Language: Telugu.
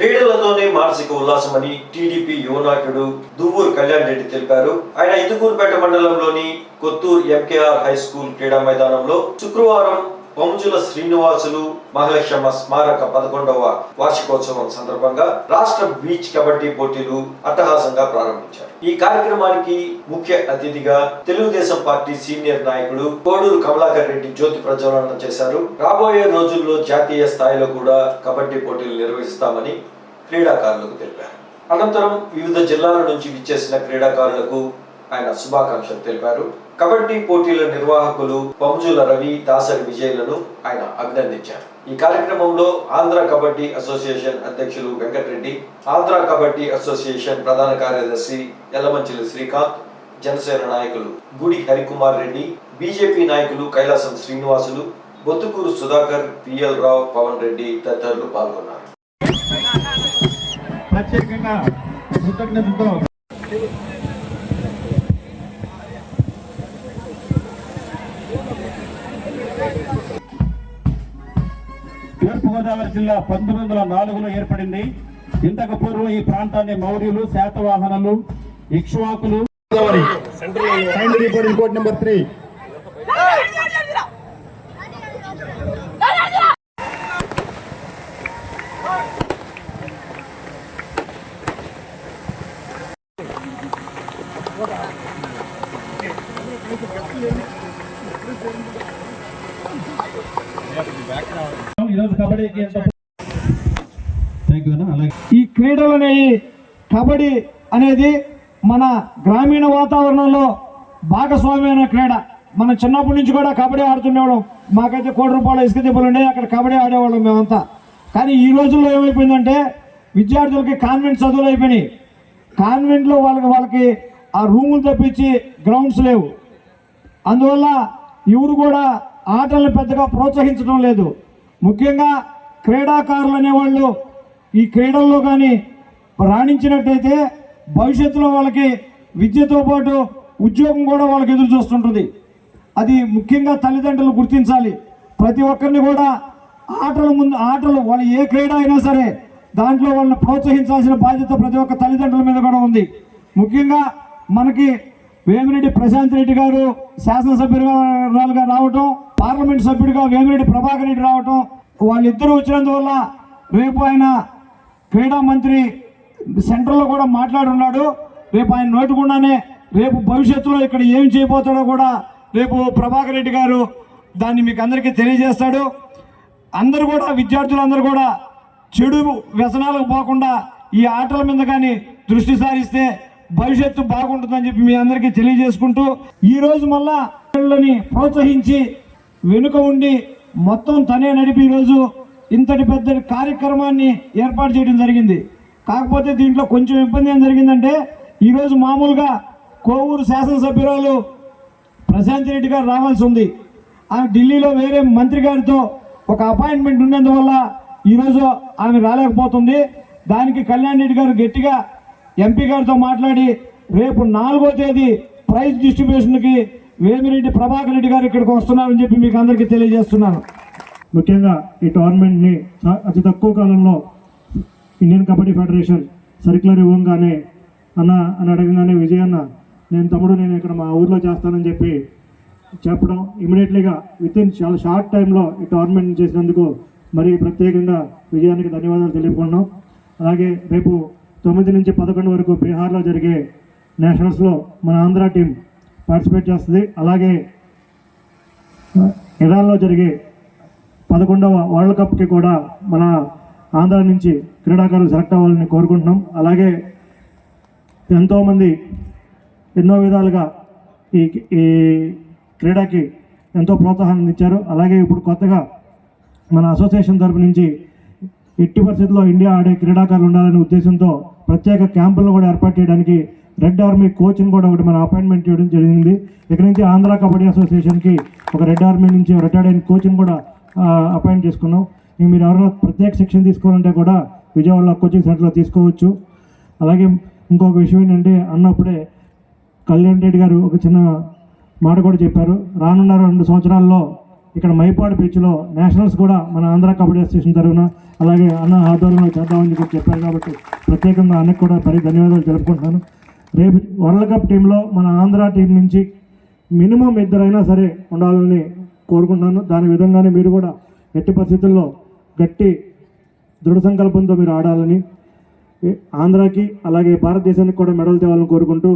క్రీడలతోనే మానసిక ఉల్లాసమని టీడీపీ యువనాయకుడు దువ్వూరు కళ్యాణ్ రెడ్డి తెలిపారు. ఆయన ఇందుకూరుపేట మండలంలోని కొత్తూరు ఎంకేఆర్ హై స్కూల్ క్రీడా మైదానంలో శుక్రవారం పంజుల శ్రీనివాసులు మహాలక్ష్మ స్మారక పదకొండవ వార్షికోత్సవం సందర్భంగా రాష్ట్ర బీచ్ కబడ్డీ పోటీలు అట్టహాసంగా ప్రారంభించారు. ఈ కార్యక్రమానికి ముఖ్య అతిథిగా తెలుగుదేశం పార్టీ సీనియర్ నాయకుడు కోడూరు కమలాకర్ రెడ్డి జ్యోతి ప్రజ్వలన చేశారు. రాబోయే రోజుల్లో జాతీయ స్థాయిలో కూడా కబడ్డీ పోటీలు నిర్వహిస్తామని క్రీడాకారులకు తెలిపారు. అనంతరం వివిధ జిల్లాల నుంచి విచ్చేసిన క్రీడాకారులకు ఆయన శుభాకాంక్షలు తెలిపారు. కబడ్డీ పోటీల నిర్వాహకులు పంజుల రవి దాసరి విజయ్లను ఆయన అభినందించారు. ఈ కార్యక్రమంలో ఆంధ్ర కబడ్డీ అసోసియేషన్ అధ్యక్షులు వెంకటరెడ్డి ఆంధ్ర కబడ్డీ అసోసియేషన్ ప్రధాన కార్యదర్శి ఎల్లమంచిలి శ్రీకాంత్ జనసేన నాయకులు గుడి హరికుమార్ రెడ్డి బీజేపీ నాయకులు కైలాసం శ్రీనివాసులు బొత్తుకూరు సుధాకర్ పిఎల్ రావు పవన్ రెడ్డి తదితరులు పాల్గొన్నారు. ప్రత్యేకంగా కృతజ్ఞతతో తూర్పుగోదావరి జిల్లా పంతొమ్మిది వందల నాలుగులో ఏర్పడింది. ఇంతకు పూర్వం ఈ ప్రాంతాన్ని మౌర్యులు శాతవాహనులు ఇక్ష్వాకులు the report in code ఈరోజు కబడ్డీకి ఈ క్రీడలు అనేవి కబడ్డీ అనేది మన గ్రామీణ వాతావరణంలో భాగస్వామ్యమైన క్రీడ. మనం చిన్నప్పటి నుంచి కూడా కబడ్డీ ఆడుతుండేవాళ్ళం. మాకైతే కోటి రూపాయలు ఇసుక దెబ్బలు ఉండేవి అక్కడ కబడ్డీ ఆడేవాళ్ళం మేమంతా. కానీ ఈ రోజుల్లో ఏమైపోయిందంటే విద్యార్థులకి కాన్వెంట్ చదువులు అయిపోయినాయి. కాన్వెంట్లో వాళ్ళకి వాళ్ళకి ఆ రూములు తప్పించి గ్రౌండ్స్ లేవు. అందువల్ల ఎవరు కూడా ఆటలను పెద్దగా ప్రోత్సహించడం లేదు. ముఖ్యంగా క్రీడాకారులు అనేవాళ్ళు ఈ క్రీడల్లో కానీ రాణించినట్టయితే భవిష్యత్తులో వాళ్ళకి విద్యతో పాటు ఉద్యోగం కూడా వాళ్ళకి ఎదురు చూస్తుంటుంది. అది ముఖ్యంగా తల్లిదండ్రులు గుర్తించాలి. ప్రతి ఒక్కరిని కూడా ఆటల ముందు ఆటలు వాళ్ళు ఏ క్రీడ అయినా సరే దాంట్లో వాళ్ళని ప్రోత్సహించాల్సిన బాధ్యత ప్రతి ఒక్క తల్లిదండ్రుల మీద కూడా ఉంది. ముఖ్యంగా మనకి వేమిరెడ్డి ప్రశాంత్ రెడ్డి గారు శాసనసభ్యులుగా రావటం పార్లమెంట్ సభ్యుడిగా వేమిరెడ్డి ప్రభాకర్ రెడ్డి రావటం వాళ్ళిద్దరూ వచ్చినందువల్ల రేపు ఆయన క్రీడా మంత్రి సెంటర్లో కూడా మాట్లాడున్నాడు. రేపు ఆయన నోటుకుండానే రేపు భవిష్యత్తులో ఇక్కడ ఏం చేయబోతాడో కూడా రేపు ప్రభాకర్ రెడ్డి గారు దాన్ని మీకు అందరికీ తెలియజేస్తాడు. అందరూ కూడా విద్యార్థులందరూ కూడా చెడు వ్యసనాలకు పోకుండా ఈ ఆటల మీద కానీ దృష్టి సారిస్తే భవిష్యత్తు బాగుంటుందని చెప్పి మీ అందరికీ తెలియజేసుకుంటూ ఈ రోజు మళ్ళా పిల్లలని ప్రోత్సహించి వెనుక ఉండి మొత్తం తనే నడిపి ఈరోజు ఇంతటి పెద్ద కార్యక్రమాన్ని ఏర్పాటు చేయడం జరిగింది. కాకపోతే దీంట్లో కొంచెం ఇబ్బంది ఏం జరిగిందంటే ఈరోజు మామూలుగా కోవూరు శాసనసభ్యురాలు ప్రశాంత్ రెడ్డి గారు రావాల్సి ఉంది. ఆమె ఢిల్లీలో వేరే మంత్రి గారితో ఒక అపాయింట్మెంట్ ఉన్నందువల్ల ఈరోజు ఆమె రాలేకపోతుంది. దానికి కళ్యాణ్ రెడ్డి గారు గట్టిగా ఎంపీ గారితో మాట్లాడి రేపు నాలుగో తేదీ ప్రైజ్ డిస్ట్రిబ్యూషన్కి వేమిరెడ్డి ప్రభాకర్ రెడ్డి గారు ఇక్కడికి వస్తున్నారని చెప్పి మీకు అందరికీ తెలియజేస్తున్నాను. ముఖ్యంగా ఈ టోర్నమెంట్ని అతి తక్కువ కాలంలో ఇండియన్ కబడ్డీ ఫెడరేషన్ సర్క్యులర్ ఇవ్వంగానే అన్న అని అడగంగానే విజయన్న అన్న నేను తమ్ముడు నేను ఇక్కడ మా ఊర్లో చేస్తానని చెప్పి చెప్పడం ఇమీడియట్లీగా విత్ ఇన్ చాలా షార్ట్ టైంలో ఈ టోర్నమెంట్ చేసినందుకు మరి ప్రత్యేకంగా విజయానికి ధన్యవాదాలు తెలుపుకుంటున్నాం అలాగే రేపు తొమ్మిది నుంచి పదకొండు వరకు బీహార్లో జరిగే నేషనల్స్లో మన ఆంధ్ర టీం పార్టిసిపేట్ చేస్తుంది. అలాగే ఇరాన్లో జరిగే పదకొండవ వరల్డ్ కప్కి కూడా మన ఆంధ్ర నుంచి క్రీడాకారులు సెలెక్ట్ అవ్వాలని కోరుకుంటున్నాం. అలాగే ఎంతోమంది ఎన్నో విధాలుగా ఈ ఈ క్రీడకి ఎంతో ప్రోత్సాహాన్ని ఇచ్చారు. అలాగే ఇప్పుడు కొత్తగా మన అసోసియేషన్ తరపు నుంచి ఎట్టి పరిస్థితుల్లో ఇండియా ఆడే క్రీడాకారులు ఉండాలనే ఉద్దేశంతో ప్రత్యేక క్యాంపులను కూడా ఏర్పాటు చేయడానికి రెడ్ ఆర్మీ కోచ్ని కూడా ఒకటి మన అపాయింట్మెంట్ చేయడం జరిగింది. ఇక్కడ నుంచి ఆంధ్ర కబడ్డీ అసోసియేషన్కి ఒక రెడ్ ఆర్మీ నుంచి రిటైర్డ్ అయిన కోచ్ని కూడా అపాయింట్ చేసుకున్నాం. మీరు ఎవరైనా ప్రత్యేక శిక్షణ తీసుకోవాలంటే కూడా విజయవాడలో కోచింగ్ సెంటర్లో తీసుకోవచ్చు. అలాగే ఇంకొక విషయం ఏంటంటే అన్నప్పుడే కళ్యాణ్ రెడ్డి గారు ఒక చిన్న మాట కూడా చెప్పారు. రానున్న రెండు సంవత్సరాల్లో ఇక్కడ మైపాడు బీచ్లో నేషనల్స్ కూడా మన ఆంధ్ర కబడ్డీ అసోసియేషన్ తరఫున అలాగే అన్న ఆధ్వర్యంలో చేద్దామని చెప్పి చెప్పారు కాబట్టి ప్రత్యేకంగా అన్నకు కూడా పరి ధన్యవాదాలు తెలుపుకుంటున్నాను. రేపు వరల్డ్ కప్ టీంలో మన ఆంధ్ర టీం నుంచి మినిమం ఇద్దరైనా సరే ఉండాలని కోరుకుంటున్నాను. దాని విధంగానే మీరు కూడా ఎట్టి పరిస్థితుల్లో గట్టి దృఢ సంకల్పంతో మీరు ఆడాలని ఆంధ్రాకి అలాగే భారతదేశానికి కూడా మెడల్ తేవాలని కోరుకుంటూ